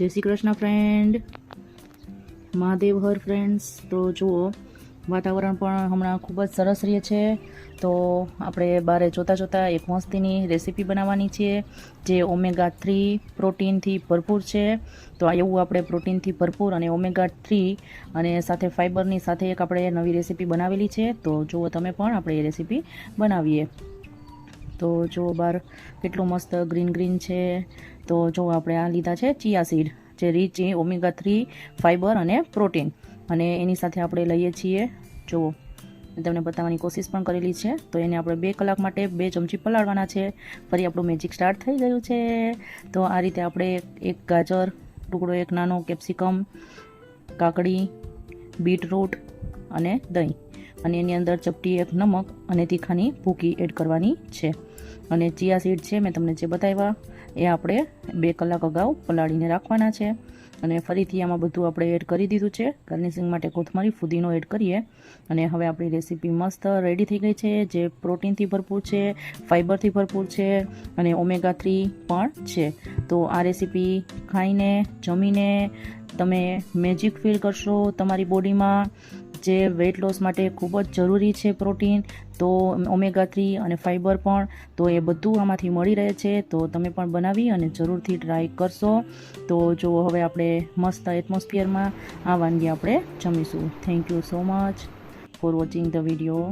જય શ્રી કૃષ્ણ ફ્રેન્ડ મહાદેવ હર ફ્રેન્ડ્સ તો જુઓ, વાતાવરણ પણ હમણાં ખૂબ જ સરસ રહે છે. તો આપણે બારે જોતાં જોતાં એક મસ્તીની રેસીપી બનાવવાની છે, જે ઓમેગા થ્રી પ્રોટીનથી ભરપૂર છે. તો આ એવું આપણે પ્રોટીનથી ભરપૂર અને ઓમેગા થ્રી અને સાથે ફાઇબરની સાથે એક આપણે નવી રેસીપી બનાવેલી છે. તો જુઓ, તમે પણ આપણે એ રેસીપી બનાવીએ. તો જો બહાર કેટલું મસ્ત ગ્રીન ગ્રીન છે. તો જો આપણે આ લીધા છે ચિયા સીડ જે રીચ એ ઓમેગા થ્રી ફાઇબર અને પ્રોટીન અને એની સાથે આપણે લઈએ છીએ, જો તમને બતાવવાની કોશિશ પણ કરેલી છે, તો એને આપણે બે કલાક માટે બે ચમચી પલાળવાના છે. ફરી આપણું મેજિક સ્ટાર્ટ થઈ ગયું છે. તો આ રીતે આપણે એક ગાજર ટુકડો, એક નાનો કેપ્સિકમ કાકડી બીટરૂટ અને દહીં. અને એની અંદર ચપટી એક નમક અને તીખાની ભૂકી એડ કરવાની છે. અને ચિયા સીડ છે, મેં તમને જે બતાવ્યા, એ આપણે બે કલાક અગાઉ પલાળીને રાખવાના છે. અને ફરીથી આમાં બધું આપણે એડ કરી દીધું છે. ગાર્નિશિંગ માટે કોથમરી ફુદીનો એડ કરીએ. અને હવે આપણી રેસીપી મસ્ત રેડી થઈ ગઈ છે, જે પ્રોટીનથી ભરપૂર છે ફાઇબરથી ભરપૂર છે, અને ઓમેગા થ્રી પણ છે. તો આ રેસીપી ખાઈને, જમીને તમે મેજિક ફીલ કરશો તમારી બોડીમાં જે વેઇટ લોસ માટે ખૂબ જ જરૂરી છે પ્રોટીન તો ઓમેગા થ્રી અને ફાઇબર પણ, તો એ બધું આમાંથી મળી રહે છે, તો તમે પણ બનાવી અને જરૂરથી ટ્રાય કરશો. તો જો હવે આપણે મસ્ત એટમોસ્ફિયરમાં આ વાનગી આપણે જમીશું. Thank you so much for watching the video